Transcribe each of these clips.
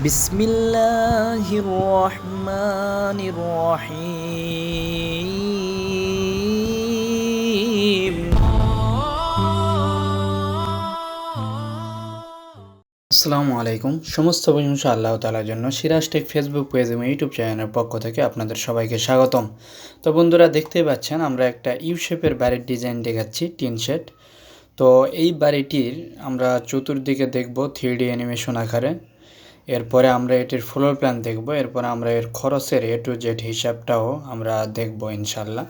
বিসমিল্লাহির রহমানির রহিম আসসালামু আলাইকুম সমস্ত প্রশংসা আল্লাহ তালার জন্য। সিরাজ টেক ফেসবুক পেজ এবং ইউটিউব চ্যানেলের পক্ষ থেকে আপনাদের সবাইকে স্বাগতম। তো বন্ধুরা, দেখতেই পাচ্ছেন, আমরা একটা ইউ শেপের বাড়ির ডিজাইন দেখাচ্ছি, টিন শেট তো এই বাড়িটির আমরা চতুর্দিকে দেখব থ্রি ডি অ্যানিমেশন আকারে। এরপরে আমরা এটির ফ্লোর প্ল্যান দেখব, এরপরে আমরা এর খরচের এ টু জেড হিসাবটাও আমরা দেখব ইনশাল্লাহ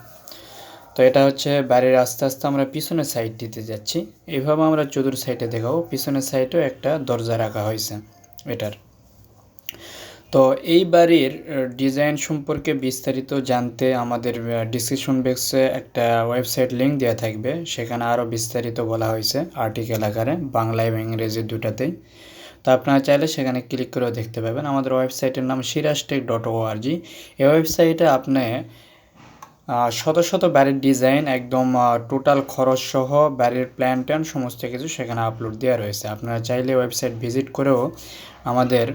তো এটা হচ্ছে বাড়ির আস্তে আস্তে আমরা পিছনের সাইড দিতে যাচ্ছি। এইভাবে আমরা চতুর সাইডে দেখাবো, পিছনের সাইডেও একটা দরজা রাখা হয়েছে এটার। তো এই বাড়ির ডিজাইন সম্পর্কে বিস্তারিত জানতে আমাদের ডিসক্রিপশন বক্সে একটা ওয়েবসাইট লিঙ্ক দেওয়া থাকবে। সেখানে আরও বিস্তারিত বলা হয়েছে আর্টিকেল আকারে, বাংলা এবং ইংরেজি দুটাতেই। তো আপনারা চাইলে সেখানে ক্লিক করেও দেখতে পাবেন। আমাদের ওয়েবসাইটের নাম সিরাজটেক ডট ওআরজি এই ওয়েবসাইটে আপনি শত শত বাড়ির ডিজাইন একদম টোটাল খরচ সহ বাড়ির প্ল্যান ট্যান সমস্ত কিছু সেখানে আপলোড দেওয়া রয়েছে। আপনারা চাইলে ওয়েবসাইট ভিজিট করেও আমাদের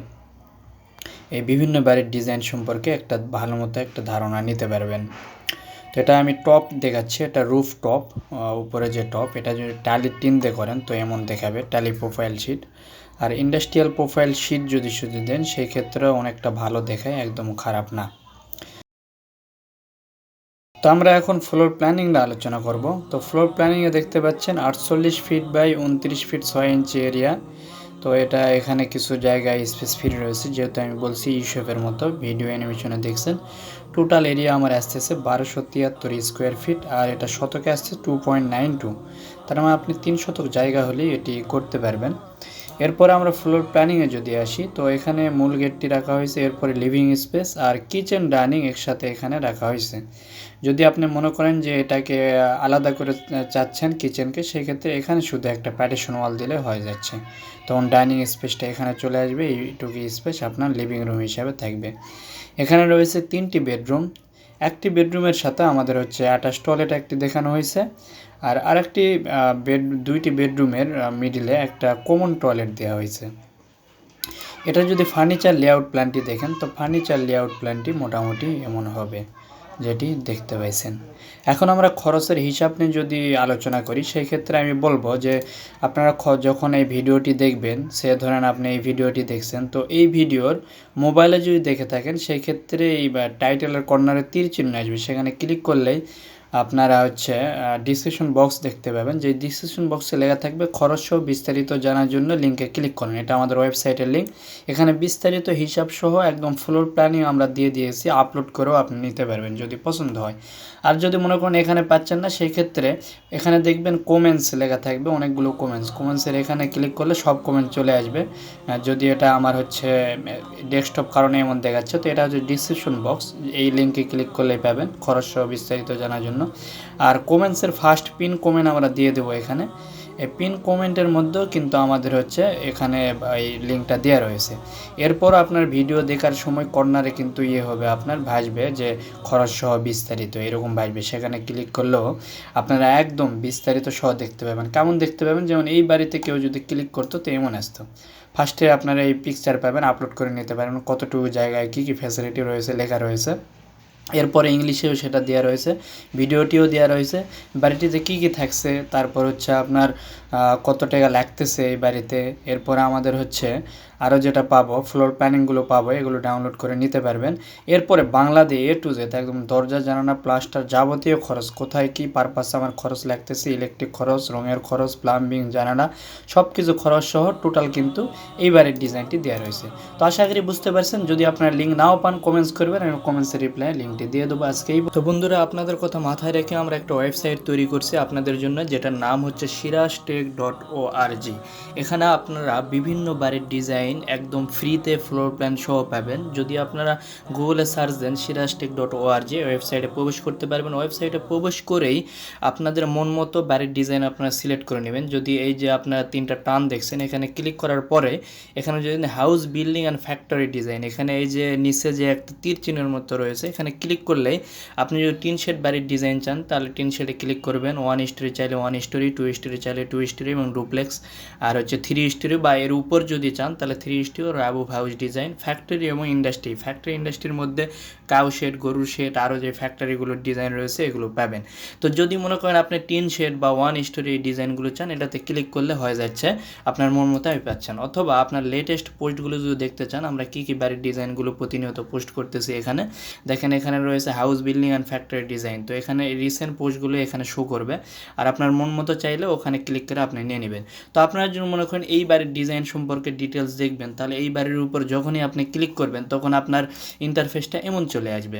এই বিভিন্ন বাড়ির ডিজাইন সম্পর্কে একটা ভালো মতো একটা ধারণা নিতে পারবেন। তো এটা আমি টপ দেখাচ্ছি, এটা রুফ টপ উপরে যে টপ এটা যদি টালি টিন দিয়ে করেন তো এমন দেখাবে, টালি প্রোফাইল শিট আর ইন্ডাস্ট্রিয়াল প্রোফাইল শিট যদি শুধু দেন সেই ক্ষেত্রে অনেকটা ভালো দেখায়, একদম খারাপ না। তো আমরা এখন ফ্লোর প্ল্যানিং নিয়ে আলোচনা করব। তো ফ্লোর প্ল্যানিংয়ে দেখতে পাচ্ছেন আটচল্লিশ ফিট বাই উনত্রিশ ফিট ছয় ইঞ্চি এরিয়া তো এটা এখানে কিছু জায়গায় স্পেস ফ্রি রয়েছে, যেহেতু আমি বলছি ইউশেপের মতো। ভিডিও অ্যানিমেশনে দেখছেন টোটাল এরিয়া আমার আসতেছে বারোশো তিয়াত্তর স্কোয়ার ফিট আর এটা শতকে আসছে টু পয়েন্ট নাইন টু তার মানে আপনি তিন শতক জায়গা হলেই এটি করতে পারবেন। এরপরে আমরা ফ্লোর প্ল্যানিংয়ে যদি আসি, তো এখানে মূল গেটটি রাখা হয়েছে, এরপরে লিভিং স্পেস আর কিচেন ডাইনিং একসাথে এখানে রাখা হয়েছে। যদি আপনি মনে করেন যে এটাকে আলাদা করে চাচ্ছেন কিচেনকে সেক্ষেত্রে এখানে শুধু একটা প্যাটিশন ওয়াল দিলে হয়ে যাচ্ছে। তখন ডাইনিং স্পেসটা এখানে চলে আসবে, এইটুকু স্পেস আপনার লিভিং রুম হিসাবে থাকবে। এখানে রয়েছে তিনটি বেডরুম একটি বেডরুমের সাথে আমাদের হচ্ছে অ্যাটাচ টয়লেট একটি দেখানো হয়েছে। আর আরেকটি বেড, দুইটি বেডরুমের মিডিলে একটা কমন টয়লেট দেওয়া হয়েছে। এটা যদি ফার্নিচার লেআউট প্ল্যানটি দেখেন, তো ফার্নিচার লেআউট প্ল্যানটি মোটামুটি এমন হবে। যেটি দেখতে পাইছেন। এখন আমরা খরচের হিসাব নিয়ে যদি আলোচনা করি সেই ক্ষেত্রে আমি বলব যে, আপনারা যখন এই ভিডিওটি দেখবেন, সে ধরেন আপনি এই ভিডিওটি দেখছেন, তো এই ভিডিওর মোবাইলে যদি দেখে থাকেন সেই ক্ষেত্রে এই টাইটেলের কর্নারে তীর চিহ্ন আসবে। সেখানে ক্লিক করলেই আপনারা হচ্ছে ডিসক্রিপশন বক্স দেখতে পাবেন। যে ডিসক্রিপশন বক্সে লেখা থাকবে, খরচ সহ বিস্তারিত জানার জন্য লিঙ্কে ক্লিক করুন। এটা আমাদের ওয়েবসাইটের লিঙ্ক এখানে বিস্তারিত হিসাব সহ একদম ফ্লোর প্ল্যানিং আমরা দিয়ে দিয়েছি। আপলোড করেও আপনি নিতে পারবেন যদি পছন্দ হয়। আর যদি মনে করেন এখানে পাচ্ছেন না সেই ক্ষেত্রে এখানে দেখবেন কমেন্টস লেখা থাকবে, অনেকগুলো কমেন্টস কমেন্টসের এখানে ক্লিক করলে সব কমেন্ট চলে আসবে। যদি এটা আমার হচ্ছে ডেস্কটপ কারণে এমন দেখাচ্ছে, তো এটা হচ্ছে ডিসক্রিপশন বক্স এই লিঙ্কে ক্লিক করলেই পাবেন, খরচ সহ বিস্তারিত জানার জন্য। আর কমেন্টসের ফার্স্ট পিন কমেন্ট আমরা দিয়ে দেবো এখানে। এই পিন কমেন্টের মধ্যেও কিন্তু আমাদের হচ্ছে এখানে এই লিঙ্কটা দেওয়া রয়েছে। এরপর আপনার ভিডিও দেখার সময় কর্নারে কিন্তু ইয়ে হবে, আপনার ভাসবে যে খরচ সহ বিস্তারিত, এরকম ভাসবে। সেখানে ক্লিক করলেও আপনারা একদম বিস্তারিত সহ দেখতে পাবেন। কেমন দেখতে পাবেন? যেমন এই বাড়িতে কেউ যদি ক্লিক করতো তো এমন আসতো। ফার্স্টে আপনারা এই পিকচার পাবেন আপলোড করে নিতে পারেন, কতটুকু জায়গায় কী কী ফ্যাসিলিটি রয়েছে, লেখা রয়েছে। এরপরে ইংলিশেও সেটা দেওয়া রয়েছে, ভিডিওটিও দেওয়া রয়েছে। বাড়িটিতে কী কী থাকছে, তারপর হচ্ছে আপনার কত টাকা লাগতেছে এই বাড়িতে, এরপর আমাদের হচ্ছে আরও যেটা পাবো ফ্লোর প্ল্যানিংগুলো পাবো, এগুলো ডাউনলোড করে নিতে পারবেন। এরপরে বাংলা দিয়ে এ টু জেড একদম দরজা জানানা প্লাস্টার যাবতীয় খরচ, কোথায় কী পারপাসে আমার খরচ লাগতেছে ইলেকট্রিক খরচ, রঙের খরচ প্লাম্বিং জানানা সব কিছু খরচ সহ টোটাল কিন্তু এইবারের ডিজাইনটি দেওয়া রয়েছে। তো আশা করি বুঝতে পারছেন, যদি আপনার লিঙ্ক নাও পান কমেন্টস করবেন, আমি কমেন্টসের রিপ্লাই লিঙ্কটি দিয়ে দেবো আজকেই তো বন্ধুরা, আপনাদের কথা মাথায় রেখে আমরা একটা ওয়েবসাইট তৈরি করছি আপনাদের জন্য, যেটার নাম হচ্ছে Siraj tech dot O R G এখানে আপনারা বিভিন্ন বাড়ির ডিজাইন একদম ফ্রিতে ফ্লোর প্ল্যান সহ পাবেন। যদি আপনারা গুগলে সার্চ দেন সিরাজটেক ডট ও আর জি ওয়েবসাইটে প্রবেশ করতে পারবেন। ওয়েবসাইটে প্রবেশ করেই আপনাদের মন মতো বাড়ির ডিজাইন আপনারা সিলেক্ট করে নেবেন। যদি এই যে আপনারা তিনটা টান দেখছেন, এখানে ক্লিক করার পরে এখানে যদি house building and factory design এখানে এই যে নিচে যে একটা তীর চিহ্নের মতো রয়েছে, এখানে ক্লিক করলে আপনি যদি টিন শেড বাড়ির ডিজাইন চান, তাহলে টিন শেডে ক্লিক করবেন। ওয়ান স্টোরি চাইলে ওয়ান স্টোরি টু স্টোরি চাইলে টু স্টোরি এবং ডুপ্লেক্স আর হচ্ছে থ্রি স্টোরি বা এর উপর যদি চান, তাহলে three store above house design factory এবং ইন্ডাস্ট্রি ফ্যাক্টরি ইন্ডাস্ট্রির মধ্যে কাউ শেড গরুর শেড আরও যে ফ্যাক্টরিগুলোর ডিজাইন রয়েছে, এগুলো পাবেন। তো যদি মনে করেন আপনি টিন শেড বা ওয়ান স্টোরি এই ডিজাইনগুলো চান, এটাতে ক্লিক করলে হয়ে যাচ্ছে আপনার মন মতো আমি পাচ্ছেন। অথবা আপনার লেটেস্ট পোস্টগুলো যদি দেখতে চান, আমরা কী কী বাড়ির ডিজাইনগুলো প্রতিনিয়ত পোস্ট করতেছি এখানে। দেখেন এখানে রয়েছে house building and factory design তো এখানে রিসেন্ট পোস্টগুলো এখানে শো করবে। আর আপনার মন মতো চাইলে ওখানে ক্লিক করে আপনি নিয়ে নেবেন। তো আপনারা যদি মনে করেন এই বাড়ির ডিজাইন সম্পর্কে ডিটেলস দেখবেন, তাহলে এই বাড়ির উপর যখনই আপনি ক্লিক করবেন, তখন আপনার ইন্টারফেসটা এমন চলে আসবে।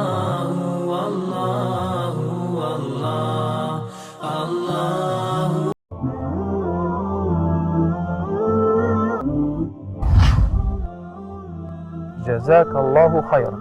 جزاك الله خيرا.